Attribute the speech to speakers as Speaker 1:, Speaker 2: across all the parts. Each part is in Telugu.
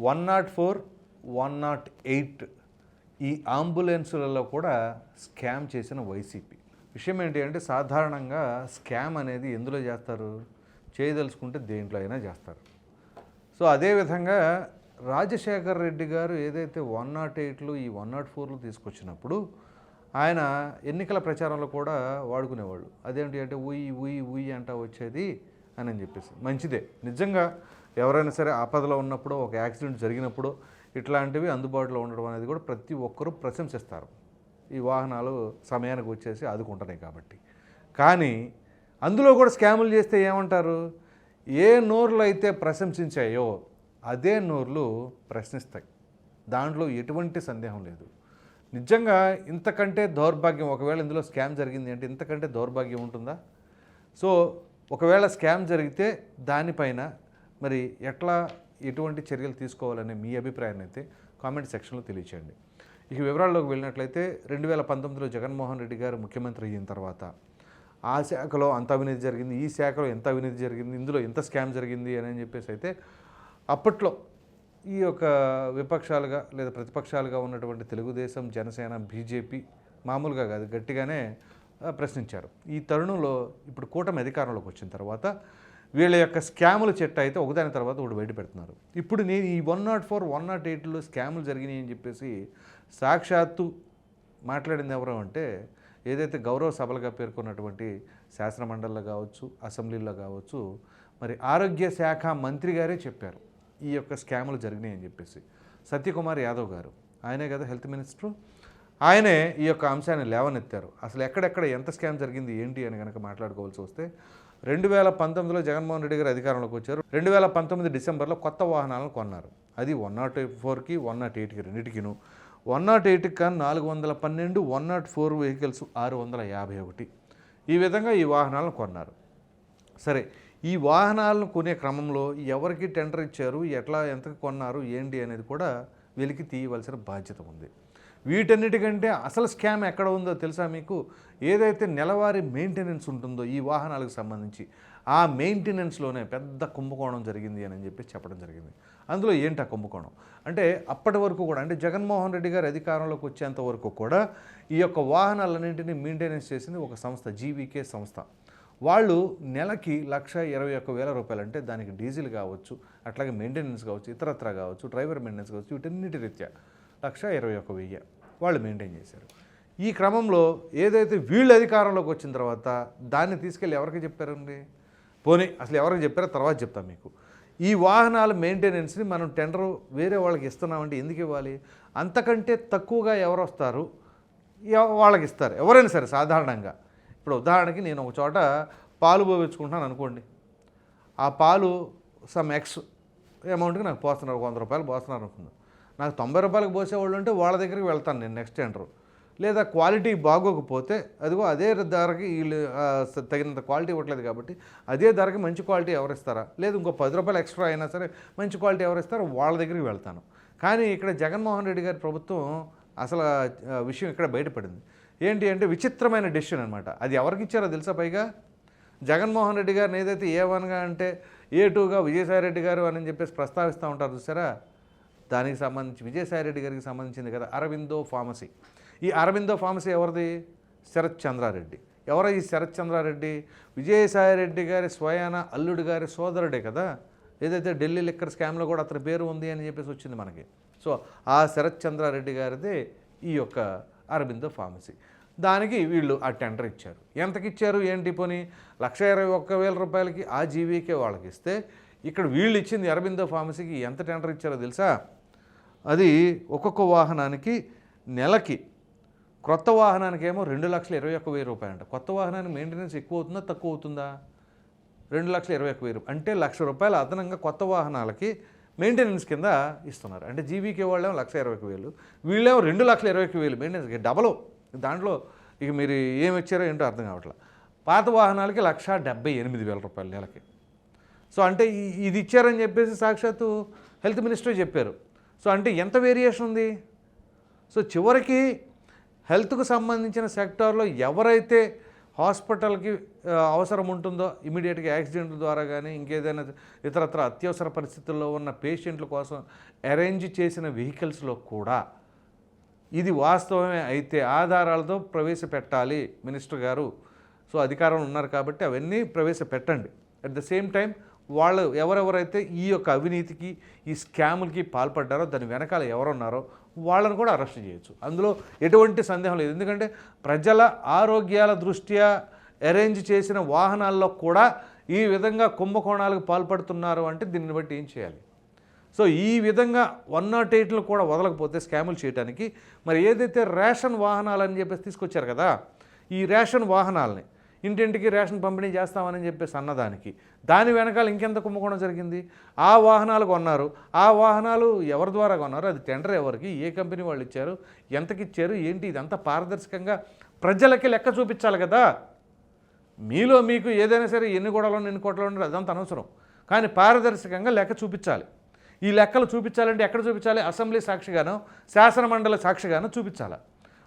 Speaker 1: One nought four one nought eight ఈ అంబులెన్సులలో కూడా స్కామ్ చేసిన వైసీపీ. విషయం ఏంటి అంటే సాధారణంగా స్కామ్ అనేది ఎందులో చేస్తారు? చేయదలుచుకుంటే దేంట్లో అయినా చేస్తారు. సో అదేవిధంగా రాజశేఖర్ రెడ్డి గారు ఏదైతే వన్ నాట్ ఎయిట్లు ఈ వన్ నాట్ ఫోర్లు తీసుకొచ్చినప్పుడు ఆయన ఎన్నికల ప్రచారంలో కూడా వాడుకునేవాళ్ళు. అదేంటి అంటే ఉయ్ ఉయ్ ఉయ్ అంటా వచ్చేది అని అని చెప్పేసి. మంచిదే. నిజంగా ఎవరైనా సరే ఆపదలో ఉన్నప్పుడు ఒక యాక్సిడెంట్ జరిగినప్పుడు ఇట్లాంటివి అందుబాటులో ఉండడం అనేది కూడా ప్రతి ఒక్కరూ ప్రశంసిస్తారు. ఈ వాహనాలు సమయానికి వచ్చేసి ఆదుకుంటున్నాయి కాబట్టి. కానీ అందులో కూడా స్కాములు చేస్తే ఏమంటారు? ఏ నోర్లు అయితే ప్రశంసించాయో అదే నోర్లు ప్రశ్నిస్తాయి. దాంట్లో ఎటువంటి సందేహం లేదు. నిజంగా ఇంతకంటే దౌర్భాగ్యం ఒకవేళ ఇందులో స్కామ్ జరిగింది అంటే ఇంతకంటే దౌర్భాగ్యం ఉంటుందా? సో ఒకవేళ స్కామ్ జరిగితే దానిపైన మరి ఎట్లా ఎటువంటి చర్యలు తీసుకోవాలనే మీ అభిప్రాయాన్ని అయితే కామెంట్ సెక్షన్లో తెలియచేయండి. ఇక వివరాల్లోకి వెళ్ళినట్లయితే రెండు వేల పంతొమ్మిదిలో జగన్మోహన్ రెడ్డి గారు ముఖ్యమంత్రి అయిన తర్వాత ఆ శాఖలో అంత అవినీతి జరిగింది ఈ శాఖలో ఎంత అవినీతి జరిగింది ఇందులో ఎంత స్కామ్ జరిగింది అని చెప్పేసి అయితే అప్పట్లో ఈ యొక్క విపక్షాలుగా లేదా ప్రతిపక్షాలుగా ఉన్నటువంటి తెలుగుదేశం జనసేన బీజేపీ మామూలుగా కాదు గట్టిగానే ప్రశ్నించారు. ఈ తరుణంలో ఇప్పుడు కూటమి అధికారంలోకి వచ్చిన తర్వాత వీళ్ళ యొక్క స్కాముల చెట్టు అయితే ఒకదాని తర్వాత ఒకటి బయట పెడుతున్నారు. ఇప్పుడు నేను ఈ one nought four one nought ఎయిట్లో స్కాములు జరిగినాయి అని చెప్పేసి సాక్షాత్తు మాట్లాడింది ఎవరు అంటే ఏదైతే గౌరవ సభలుగా పేర్కొన్నటువంటి శాసనమండలిలో కావచ్చు అసెంబ్లీలో కావచ్చు మరి ఆరోగ్య శాఖ మంత్రి గారే చెప్పారు ఈ యొక్క స్కాములు జరిగినాయి అని చెప్పేసి. సత్యకుమార్ యాదవ్ గారు ఆయనే కదా హెల్త్ మినిస్టర్. ఆయనే ఈ యొక్క అంశాన్ని లేవనెత్తారు. అసలు ఎక్కడెక్కడ ఎంత స్కామ్ జరిగింది ఏంటి అని కనుక మాట్లాడుకోవాల్సి వస్తే రెండు వేల పంతొమ్మిదిలో జగన్మోహన్ రెడ్డి గారు అధికారంలోకి వచ్చారు. రెండు వేల పంతొమ్మిది డిసెంబర్లో కొత్త వాహనాలను కొన్నారు. అది వన్ నాట్ ఫోర్కి వన్ నాట్ ఎయిట్కి రెండింటికిను. వన్ నాట్ ఎయిట్కి కానీ నాలుగు వందల పన్నెండు వన్ నాట్ ఫోర్ వెహికల్స్ ఆరు వందల యాభై ఒకటి. ఈ విధంగా ఈ వాహనాలను కొన్నారు. సరే ఈ వాహనాలను కొనే క్రమంలో ఎవరికి టెండర్ ఇచ్చారు ఎట్లా ఎంత కొన్నారు ఏంటి అనేది కూడా వెలికి తీయవలసిన బాధ్యత ఉంది. వీటన్నిటికంటే అసలు స్కామ్ ఎక్కడ ఉందో తెలుసా మీకు? ఏదైతే నెలవారీ మెయింటెనెన్స్ ఉంటుందో ఈ వాహనాలకు సంబంధించి ఆ మెయింటెనెన్స్లోనే పెద్ద కుంభకోణం జరిగింది అని చెప్పి చెప్పడం జరిగింది. అందులో ఏంటి ఆ కుంభకోణం? అంటే అప్పటి వరకు కూడా అంటే జగన్మోహన్ రెడ్డి గారు అధికారంలోకి వచ్చేంత వరకు కూడా ఈ యొక్క వాహనాలన్నింటినీ మెయింటెనెన్స్ చేసింది ఒక సంస్థ జీవీకే సంస్థ. వాళ్ళు నెలకి లక్ష ఇరవై ఒక్క వేల రూపాయలు అంటే దానికి డీజిల్ కావచ్చు అట్లాగే మెయింటెనెన్స్ కావచ్చు ఇతరత్ర కావచ్చు డ్రైవర్ మెయింటెనెన్స్ కావచ్చు వీటన్నిటి రీత్యా లక్ష ఇరవై ఒక్క వెయ్యి వాళ్ళు మెయింటైన్ చేశారు. ఈ క్రమంలో ఏదైతే వీళ్ళు అధికారంలోకి వచ్చిన తర్వాత దాన్ని తీసుకెళ్ళి ఎవరికి చెప్పారండి? పోనీ అసలు ఎవరికి చెప్పారో తర్వాత చెప్తాం మీకు. ఈ వాహనాల మెయింటెనెన్స్ని మనం టెండర్ వేరే వాళ్ళకి ఇస్తున్నామంటే ఎందుకు ఇవ్వాలి? అంతకంటే తక్కువగా ఎవరు వస్తారు? ఎవ- వాళ్ళకి ఇస్తారు. ఎవరైనా సరే సాధారణంగా. ఇప్పుడు ఉదాహరణకి నేను ఒక చోట పాలు పోవించుకుంటున్నాను అనుకోండి. ఆ పాలు సమ్ ఎక్స్ అమౌంట్కి నాకు పోస్తున్నారు వంద రూపాయలు పోస్తున్నారు అనుకుందాం. నాకు తొంభై రూపాయలకు పోసేవాళ్ళు ఉంటే వాళ్ళ దగ్గరికి వెళ్తాను నేను నెక్స్ట్ టెండర్. లేదా క్వాలిటీ బాగోకపోతే అదిగో అదే ధరకి వీళ్ళు తగినంత క్వాలిటీ ఇవ్వట్లేదు కాబట్టి అదే ధరకి మంచి క్వాలిటీ ఎవరిస్తారా? లేదు ఇంకో పది రూపాయలు ఎక్స్ట్రా అయినా సరే మంచి క్వాలిటీ ఎవరిస్తారో వాళ్ళ దగ్గరికి వెళ్తాను. కానీ ఇక్కడ జగన్మోహన్ రెడ్డి గారి ప్రభుత్వం అసలు విషయం ఇక్కడ బయటపడింది. ఏంటి అంటే విచిత్రమైన డెసిషన్ అనమాట అది ఎవరికి ఇచ్చారో తెలుసా పైగా? జగన్మోహన్ రెడ్డి గారిని ఏదైతే ఏ వన్గా అంటే ఏ టూగా విజయసాయి రెడ్డి గారు అని చెప్పేసి ప్రస్తావిస్తూ ఉంటారు చూసారా? దానికి సంబంధించి విజయసాయి రెడ్డి గారికి సంబంధించింది కదా అరవిందో ఫార్మసీ. ఈ అరవిందో ఫార్మసీ ఎవరిది? శరత్ చంద్రారెడ్డి. ఎవరో ఈ శరత్ చంద్రారెడ్డి? విజయసాయి రెడ్డి గారి స్వయాన అల్లుడు గారి సోదరుడే కదా. ఏదైతే ఢిల్లీ లిక్కర్ స్కామ్లో కూడా అతని పేరు ఉంది అని చెప్పేసి వచ్చింది మనకి. సో ఆ శరత్ చంద్రారెడ్డి గారిదే ఈ యొక్క అరబిందో ఫార్మసీ. దానికి వీళ్ళు ఆ టెండర్ ఇచ్చారు. ఎంతకి ఇచ్చారు ఏంటి పోనీ? లక్ష ఇరవై ఒక్క వేల రూపాయలకి ఆ జీవీకే వాళ్ళకి ఇస్తే ఇక్కడ వీళ్ళు ఇచ్చింది అరబిందో ఫార్మసీకి ఎంత టెండర్ ఇచ్చారో తెలుసా? అది ఒక్కొక్క వాహనానికి నెలకి. క్రొత్త వాహనానికి ఏమో రెండు లక్షల ఇరవై ఒక్క వెయ్యి రూపాయలు అంట కొత్త వాహనానికి మెయింటెనెన్స్ ఎక్కువ అవుతుందా తక్కువ అవుతుందా రెండు లక్షల ఇరవై ఒక్క వెయ్యి రూపాయలు అంటే లక్ష రూపాయలు అదనంగా కొత్త వాహనాలకి మెయింటెనెన్స్ కింద ఇస్తున్నారు. అంటే జీబీకే వాళ్ళేమో లక్ష ఇరవై ఒక్క వేలు వీళ్ళేమో రెండు లక్షల ఇరవై ఒక్క వేలు మెయింటెనెన్స్ డబల్. దాంట్లో ఇక మీరు ఏమి ఇచ్చారో ఏంటో అర్థం కావట్లేదు పాత వాహనాలకి లక్ష డెబ్బై ఎనిమిది వేల రూపాయలు నెలకి. సో అంటే ఇది ఇచ్చారని చెప్పేసి సాక్షాత్తు హెల్త్ మినిస్టర్ చెప్పారు. సో అంటే ఎంత వేరియేషన్ ఉంది? సో చివరికి హెల్త్కు సంబంధించిన సెక్టార్లో ఎవరైతే హాస్పిటల్కి అవసరం ఉంటుందో ఇమీడియట్గా యాక్సిడెంట్ ద్వారా కానీ ఇంకేదైనా ఇతరత్ర అత్యవసర పరిస్థితుల్లో ఉన్న పేషెంట్ల కోసం అరేంజ్ చేసిన వెహికల్స్లో కూడా ఇది వాస్తవమే అయితే ఆధారాలతో ప్రవేశపెట్టాలి మినిస్టర్ గారు. సో అధికారంలో ఉన్నారు కాబట్టి అవన్నీ ప్రవేశపెట్టండి. అట్ ద సేమ్ టైం వాళ్ళు ఎవరెవరైతే ఈ యొక్క అవినీతికి ఈ స్కాములకి పాల్పడ్డారో దాని వెనకాల ఎవరున్నారో వాళ్ళని కూడా అరెస్ట్ చేయొచ్చు. అందులో ఎటువంటి సందేహం లేదు. ఎందుకంటే ప్రజల ఆరోగ్యాల దృష్ట్యా అరేంజ్ చేసిన వాహనాల్లో కూడా ఈ విధంగా కుంభకోణాలకు పాల్పడుతున్నారు అంటే దీన్ని బట్టి ఏం చేయాలి? సో ఈ విధంగా వన్ నాట్ ఎయిట్లు కూడా వదలకపోతే స్కాములు చేయడానికి మరి ఏదైతే రేషన్ వాహనాలు అని చెప్పేసి తీసుకొచ్చారు కదా ఈ రేషన్ వాహనాలని ఇంటింటికి రేషన్ పంపిణీ చేస్తామని చెప్పేసి అన్నదానికి. దాని వెనకాల ఇంకెంత కుంభకోణం జరిగింది? ఆ వాహనాలు కొన్నారు. ఆ వాహనాలు ఎవరి ద్వారా కొన్నారు? అది టెండర్ ఎవరికి? ఏ కంపెనీ వాళ్ళు ఇచ్చారు? ఎంతకి ఇచ్చారు? ఏంటి? ఇదంతా పారదర్శకంగా ప్రజలకి లెక్క చూపించాలి కదా. మీలో మీకు ఏదైనా సరే ఎన్ని గొడవలు ఎన్ని కోట్లు ఉండరు అదంతా అనవసరం. కానీ పారదర్శకంగా లెక్క చూపించాలి. ఈ లెక్కలు చూపించాలంటే ఎక్కడ చూపించాలి? అసెంబ్లీ సాక్షిగానో శాసనమండలి సాక్షిగానో చూపించాలి.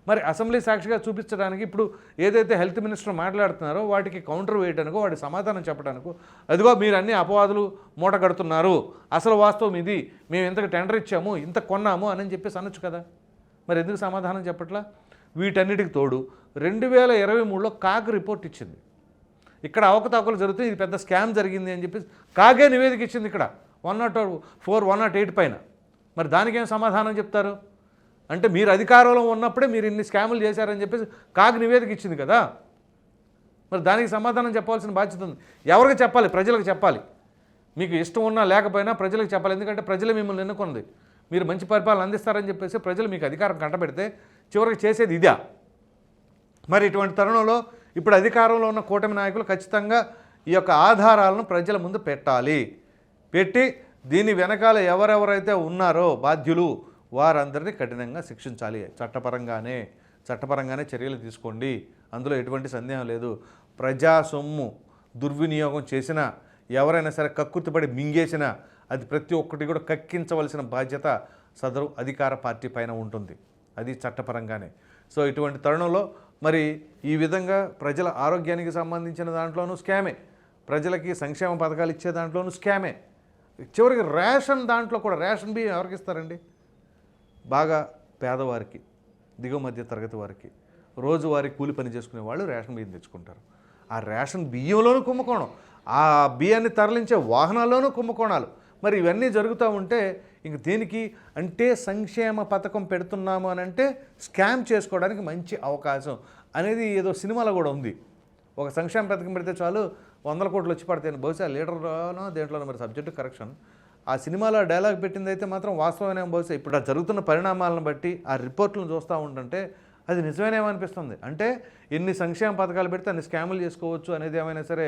Speaker 1: మరి అసెంబ్లీ సాక్షిగా చూపించడానికి ఇప్పుడు ఏదైతే హెల్త్ మినిస్టర్ మాట్లాడుతున్నారో వాటికి కౌంటర్ వేయడానికో వాటి సమాధానం చెప్పడానికో అదిగో మీరు అన్ని అపవాదులు మూట కడుతున్నారు. అసలు వాస్తవం ఇది. మేము ఇంతకు టెండర్ ఇచ్చాము ఇంత కొన్నాము అని చెప్పేసి అనొచ్చు కదా. మరి ఎందుకు సమాధానం చెప్పట్లా? వీటన్నిటికి తోడు రెండు వేల ఇరవై మూడులో కాగ్ రిపోర్ట్ ఇచ్చింది. ఇక్కడ అవకతవకలు జరుగుతాయి ఇది పెద్ద స్కామ్ జరిగింది అని చెప్పేసి కాగే నివేదిక ఇచ్చింది ఇక్కడ. One nought four one nought eight పైన. మరి దానికేం సమాధానం చెప్తారు? అంటే మీరు అధికారంలో ఉన్నప్పుడే మీరు ఇన్ని స్కాములు చేశారని చెప్పేసి కాగ్ నివేదిక ఇచ్చింది కదా. మరి దానికి సమాధానం చెప్పాల్సిన బాధ్యత ఉంది. ఎవరికి చెప్పాలి? ప్రజలకు చెప్పాలి. మీకు ఇష్టం ఉన్నా లేకపోయినా ప్రజలకు చెప్పాలి. ఎందుకంటే ప్రజలు మిమ్మల్ని ఎన్నుకున్నది మీరు మంచి పరిపాలన అందిస్తారని చెప్పేసి ప్రజలు మీకు అధికారం కంటపెడితే చివరికి చేసేది ఇదా. మరి ఇటువంటి తరుణంలో ఇప్పుడు అధికారంలో ఉన్న కూటమి నాయకులు ఖచ్చితంగా ఈ యొక్క ఆధారాలను ప్రజల ముందు పెట్టాలి. పెట్టి దీని వెనకాల ఎవరెవరైతే ఉన్నారో బాధ్యులు వారందరినీ కఠినంగా శిక్షించాలి. చట్టపరంగానే చట్టపరంగానే చర్యలు తీసుకోండి. అందులో ఎటువంటి సందేహం లేదు. ప్రజా సొమ్ము దుర్వినియోగం చేసిన ఎవరైనా సరే కక్కుర్తిపడి మింగేసినా అది ప్రతి ఒక్కటి కూడా కక్కించవలసిన బాధ్యత సదరు అధికార పార్టీ పైన ఉంటుంది. అది చట్టపరంగానే. సో ఇటువంటి తరుణంలో మరి ఈ విధంగా ప్రజల ఆరోగ్యానికి సంబంధించిన దాంట్లోనూ స్కామే. ప్రజలకి సంక్షేమ పథకాలు ఇచ్చే దాంట్లోనూ స్కామే. చివరికి రేషన్ దాంట్లో కూడా రేషన్ బియ్యం ఎవరికి ఇస్తారండి? బాగా పేదవారికి దిగువ మధ్య తరగతి వారికి రోజువారీ కూలి పని చేసుకునే వాళ్ళు రేషన్ బియ్యం తెచ్చుకుంటారు. ఆ రేషన్ బియ్యంలోనూ కుంభకోణం ఆ బియ్యాన్ని తరలించే వాహనాల్లోనూ కుంభకోణాలు. మరి ఇవన్నీ జరుగుతూ ఉంటే ఇంక దేనికి? అంటే సంక్షేమ పథకం పెడుతున్నాము అని అంటే స్కామ్ చేసుకోవడానికి మంచి అవకాశం అనేది ఏదో సినిమాలో కూడా ఉంది. ఒక సంక్షేమ పథకం పెడితే చాలు వందల కోట్లు వచ్చి పడతాయి బహుశా లీడర్లోనో దేంట్లోనో మరి సబ్జెక్టు కరెక్షన్. ఆ సినిమాలో డైలాగ్ పెట్టింది అయితే మాత్రం వాస్తవమే బహుశా ఇప్పుడు ఆ జరుగుతున్న పరిణామాలను బట్టి ఆ రిపోర్ట్లను చూస్తూ ఉంటుంటే అది నిజమేనేమనిపిస్తుంది అంటే ఎన్ని సంక్షేమ పథకాలు పెడితే అన్ని స్కాములు చేసుకోవచ్చు అనేది ఏమైనా సరే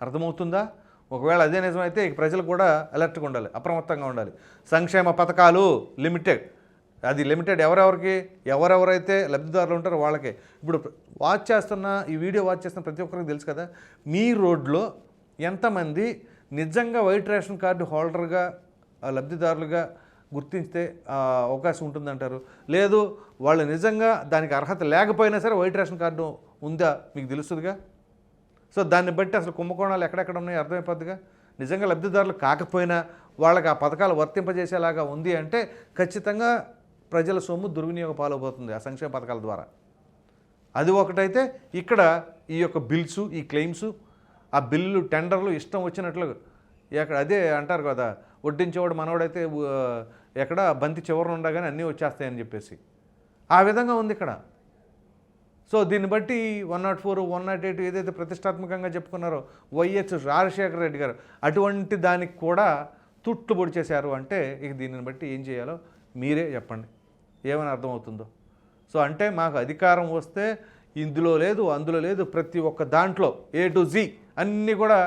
Speaker 1: అర్థమవుతుందా? ఒకవేళ అదే నిజమైతే ఇక ప్రజలు కూడా అలర్ట్గా ఉండాలి అప్రమత్తంగా ఉండాలి. సంక్షేమ పథకాలు లిమిటెడ్ అది లిమిటెడ్ ఎవరెవరికి? ఎవరెవరైతే లబ్ధిదారులు ఉంటారో వాళ్ళకే. ఇప్పుడు వాచ్ చేస్తున్న ఈ వీడియో వాచ్ చేస్తున్న ప్రతి ఒక్కరికి తెలుసు కదా మీ రోడ్లో ఎంతమంది నిజంగా వైట్ రేషన్ కార్డు హోల్డర్గా లబ్ధిదారులుగా గుర్తించితే అవకాశం ఉంటుందంటారు. లేదు వాళ్ళు నిజంగా దానికి అర్హత లేకపోయినా సరే వైట్ రేషన్ కార్డు ఉందా మీకు తెలుస్తుందిగా? సో దాన్ని బట్టి అసలు కుంభకోణాలు ఎక్కడెక్కడ ఉన్నాయో అర్థమైపోద్దిగా? నిజంగా లబ్ధిదారులు కాకపోయినా వాళ్ళకి ఆ పథకాలు వర్తింపజేసేలాగా ఉంది అంటే ఖచ్చితంగా ప్రజల సొమ్ము దుర్వినియోగ పాలవుతుంది ఆ సంక్షేమ పథకాల ద్వారా. అది ఒకటైతే ఇక్కడ ఈ యొక్క బిల్స్ ఈ క్లెయిమ్స్ ఆ బిల్లు టెండర్లు ఇష్టం వచ్చినట్లు ఎక్కడ అదే అంటారు కదా వడ్డించేవాడు మనవాడైతే ఎక్కడ బంతి చివరన ఉండగానే అన్నీ వచ్చేస్తాయని చెప్పేసి. ఆ విధంగా ఉంది ఇక్కడ. సో దీన్ని బట్టి one nought four one nought eight ఏదైతే ప్రతిష్టాత్మకంగా చెప్పుకున్నారో వైఎస్ రాజశేఖర రెడ్డి గారు అటువంటి దానికి కూడా తుట్లు పొడి చేశారు అంటే ఇక దీనిని బట్టి ఏం చేయాలో మీరే చెప్పండి. ఏమని అర్థమవుతుందో. సో అంటే మాకు అధికారం వస్తే ఇందులో లేదు అందులో లేదు ప్రతి ఒక్క దాంట్లో ఏ టు జీ అన్నీ కూడా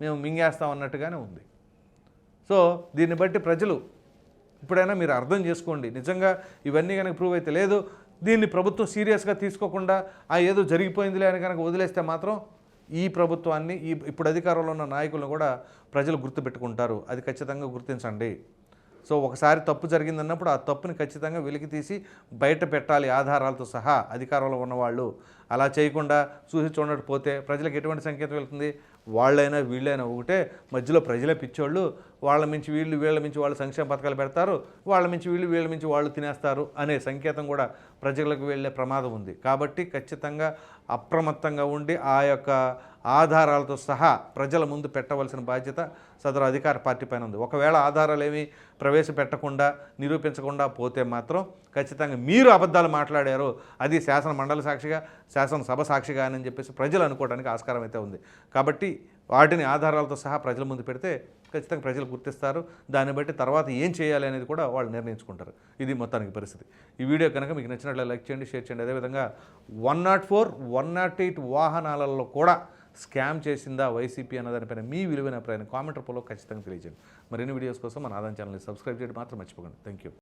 Speaker 1: మేము మింగేస్తాం అన్నట్టుగానే ఉంది. సో దీన్ని బట్టి ప్రజలు ఇప్పుడైనా మీరు అర్థం చేసుకోండి. నిజంగా ఇవన్నీ కనుక ప్రూవ్ అయితే లేదు. దీన్ని ప్రభుత్వం సీరియస్గా తీసుకోకుండా ఆ ఏదో జరిగిపోయిందిలే అని కనుక వదిలేస్తే మాత్రం ఈ ప్రభుత్వాన్ని ఈ ఇప్పుడు అధికారంలో ఉన్న నాయకులను కూడా ప్రజలు గుర్తుపెట్టుకుంటారు. అది ఖచ్చితంగా గుర్తించండి. సో ఒకసారి తప్పు జరిగిందన్నప్పుడు ఆ తప్పుని ఖచ్చితంగా వెలికి తీసి బయట పెట్టాలి ఆధారాలతో సహా అధికారంలో ఉన్నవాళ్ళు. అలా చేయకుండా చూసి చూడకపోతే ప్రజలకు ఎటువంటి సంకేతం వెళ్తుంది? వాళ్ళైనా వీళ్ళైనా ఒకటే మధ్యలో ప్రజలే పిచ్చోళ్ళు. వాళ్ళ మించి వీళ్ళు వీళ్ళ మించి వాళ్ళు సంక్షేమ పథకాలు పెడతారు వాళ్ళ మించి వీళ్ళు వీళ్ళ మించి వాళ్ళు తినేస్తారు అనే సంకేతం కూడా ప్రజలకు వెళ్ళే ప్రమాదం ఉంది. కాబట్టి ఖచ్చితంగా అప్రమత్తంగా ఉండి ఆ యొక్క ఆధారాలతో సహా ప్రజల ముందు పెట్టవలసిన బాధ్యత సదరు అధికార పార్టీ పైన ఉంది. ఒకవేళ ఆధారాలు ఏమీ ప్రవేశపెట్టకుండా నిరూపించకుండా పోతే మాత్రం ఖచ్చితంగా మీరు అబద్ధాలు మాట్లాడారు అది శాసన మండలి సాక్షిగా శాసనసభ సాక్షిగా అని చెప్పేసి ప్రజలు అనుకోవడానికి ఆస్కారం అయితే ఉంది. కాబట్టి వాటిని ఆధారాలతో సహా ప్రజల ముందు పెడితే ఖచ్చితంగా ప్రజలు గుర్తిస్తారు. దాన్ని బట్టి తర్వాత ఏం చేయాలి అనేది కూడా వాళ్ళు నిర్ణయించుకుంటారు. ఇది మొత్తానికి పరిస్థితి. ఈ వీడియో కనుక మీకు నచ్చినట్లు లైక్ చేయండి షేర్ చేయండి. అదేవిధంగా one nought four one nought eight వాహనాలలో కూడా స్కామ్ చేసిందా వైసీపీ అన్న దానిపైన మీ విలువైన అభిప్రాయాన్ని కామెంట్ రూపంలో ఖచ్చితంగా తెలియజేయండి. మరిన్ని వీడియోస్ కోసం మన ఆదాయం ఛానల్ని సబ్స్క్రైబ్ చేయడం మాత్రం మర్చిపోకండి. Thank you